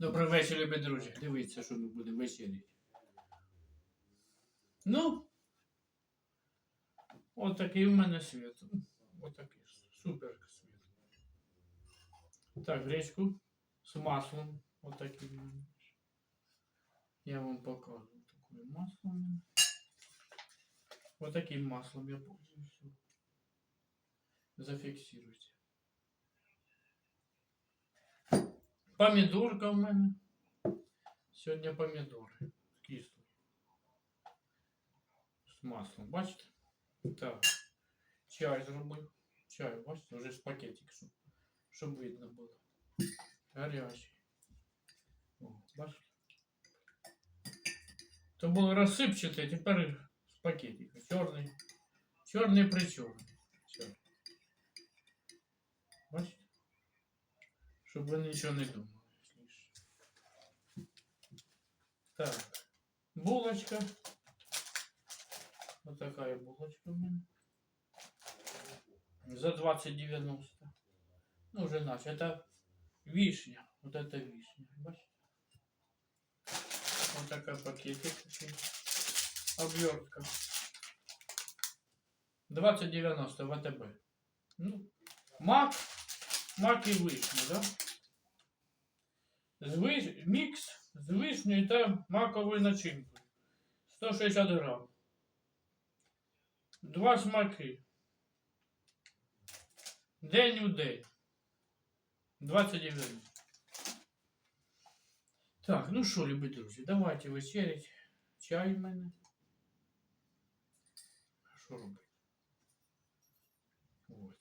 Добрий вечір, любі друзі. Дивіться, що ми будемо вечеряти. Ну, от такий у мене світ. От такий супер світ. Так, гречку з маслом. От такий. Я вам показую. Такое масло. Вот таким маслом я пользуюсь. Зафиксируйте. Помідорка в мене. Сьогодні помідори. Кислі. З маслом. Бачите? Так. Чай зробив. Чай, бачите, вже з пакетик, щоб, щоб видно було. Гарячий. О, бачите? То було розсипчате, тепер з пакетика. Чорний. Чорний причорний. Чорний. Бачите? Щоб ви нічого не думали. Так. Булочка. Вот такая булочка у меня. За 20,90. Ну, уже наш. Это вишня. Вот это вишня. Бачите? Вот такая пакетик. Обвертка. 20,90 ВТБ. Ну, мак. Мак і вишня, да? З. Мікс з вишнею та маковою начинкою. 160 грам. Два смаки. День у день. 29. Так, ну що, любі друзі, давайте вечерять. Чай в мене. А Що робити? От.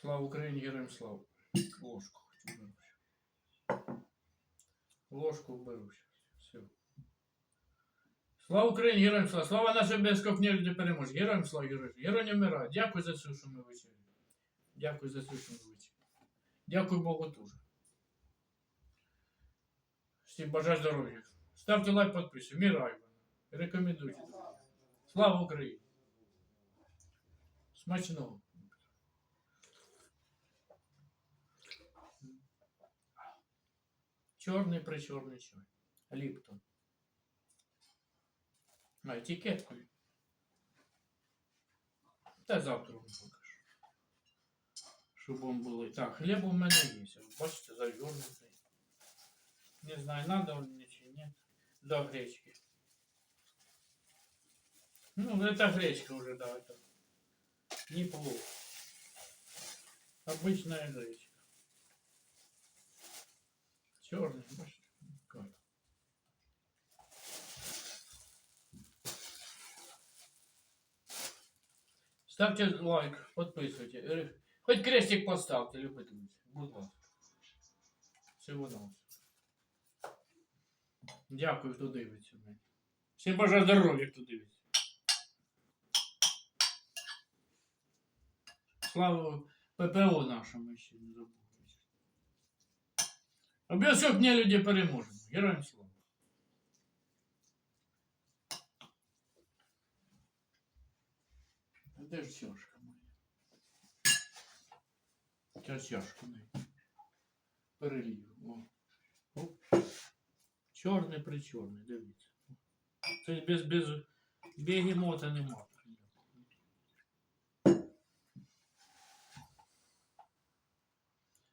Слава Україні, героям слава. Ложку хочу беру. Ложку беру сейчас. Все. Слава Україні, героям слава. Слава нашим безко князю переможе. Героям слава, героям. Герой не вмирає. Дякую за все, що ми вечеряли. Дякую за все, що ми вечеряли. Дякую Богу дуже. Всім бажаю здоров'я. Ставте лайк, підписуйтесь. Мірай вам. Рекомендуйте. Слава Україні. Смачного. Чорний причорний чай. Ліптон. А етикеткою. Та завтра вам покажу. Щоб вам було. Так, хліб у мене є. Ось Бачите, завернутий. Не знаю, надо он мне чи нет. До гречки. Ну, это гречка уже, да, это неплохо. Обычная гречка. Черный, бачите, как. Ставьте лайк, подписывайте. Э, Хоть крестик поставьте, любите друзі. Будь ласка. Всього на Дякую, хто дивиться мене. Всім бажаю здоров'я, хто дивиться. Слава ППО нашому ще не забув. Обов'язково дня люди переможемо. Героям слава. А де ж чашка моя? Ця чашка моя. Перелію. О. Оп. Чорний при чорний, дивіться. Це без, без бегемота нема.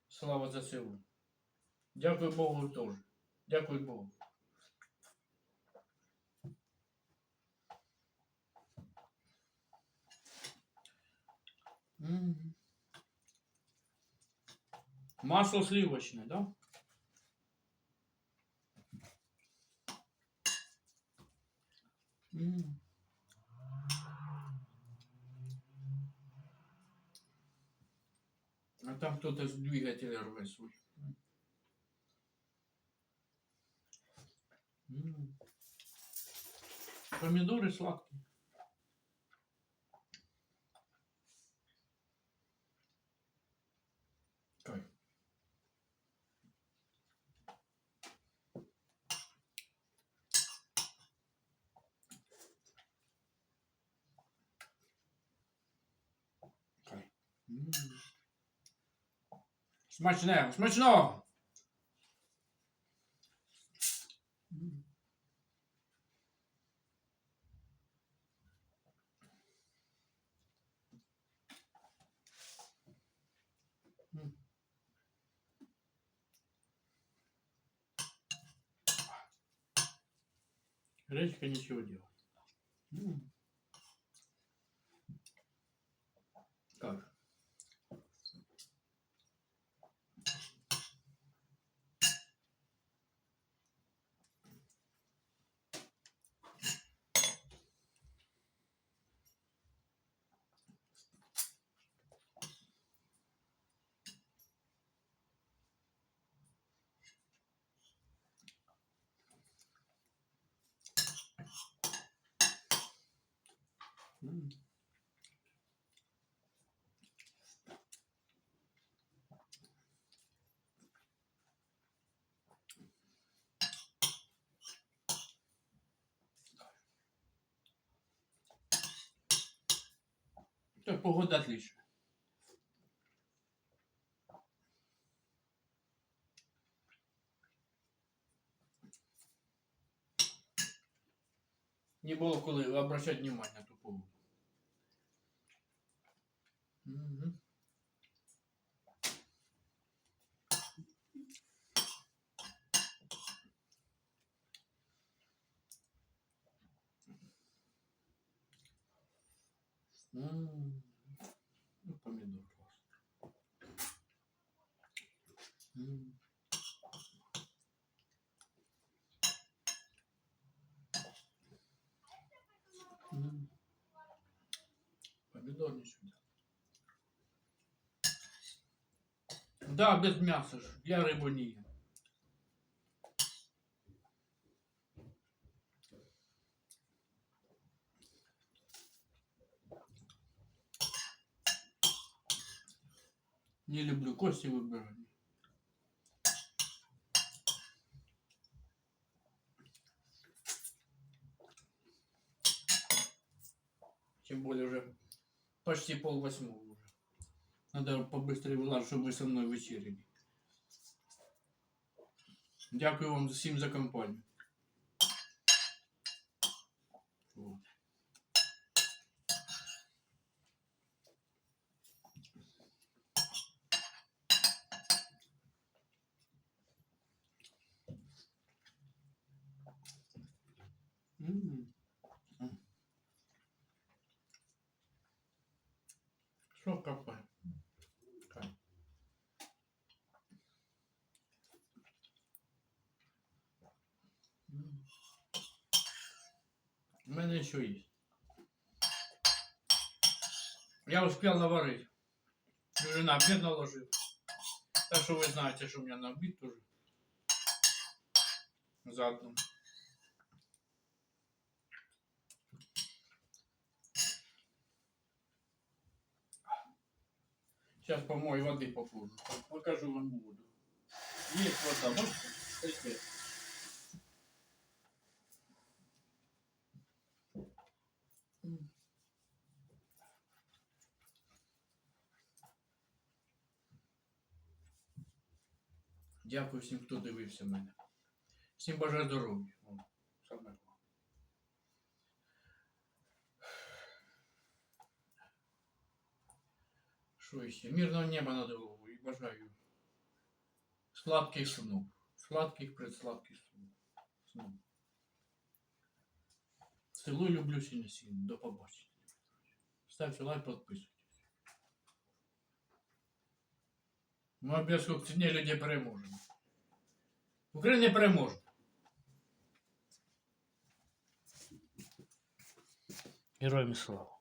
Слава за село. Дякую Богу теж. Дякую Богу. Масло сливочное, да? А там кто-то с двигателя рвет. М. Помидоры сладкие. Кайф. Кайф. Смачне, смачного! Гречка ничего делать. Так, погода отличная. Не було коли обращати внимание на М. Ну, помидор класс. М -м. М -м. Помидор. Да, без мяса. Я рыбу не ем. Не люблю кости выбирать. Тем более уже почти пол восьмого уже. Надо побыстрее вилазити, щоб ви со мною вечеряли. Дякую вам всім за компанію. Вот. Що. М. У мене ще є. Я успел наварить. Уже на обед наложил. Так что вы знаете, что у меня на обед тоже. Заодно. Сейчас помою воды попозже. Покажу вам воду. Есть вода? Кстати. Дякую всім, хто дивився мене. Всім бажаю здоров'я. Саме Що ще? Мирного неба над головою і бажаю сладких снов. Сладких предсладких снов. снов. Цілую, люблю сильно сильно. До побачення. Ставте лайк, підписуйтесь. Ми обов'язково в ціні людей переможемо. Україна переможе. Героям слава.